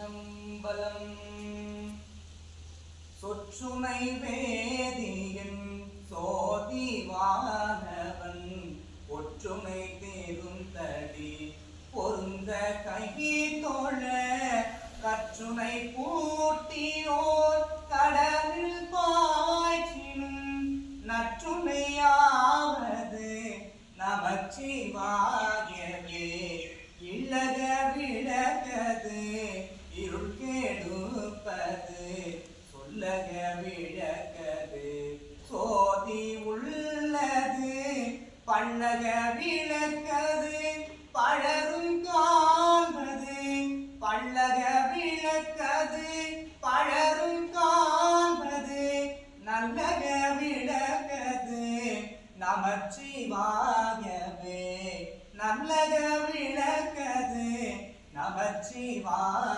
சம்பலம் சொற்றுமை வேதியின் சோதிவானவன் ஒற்றுமை தேரும் தடி பொருந்த கையி தோழ. கற்றுனை பூட்டியோர் கடலில் பாய்ச்சினும். நற்றுமையாவது நமச்சிவாயவே. சொல்லக விளக்கது சோதி உள்ளது பல்லக விளக்கது பழரும் காண்பது பல்லக விளக்கது பழரும் காண்பது நல்லக விளக்கது நமச்சிவாகவே நல்லக விளக்கது நமச்சிவாயவே.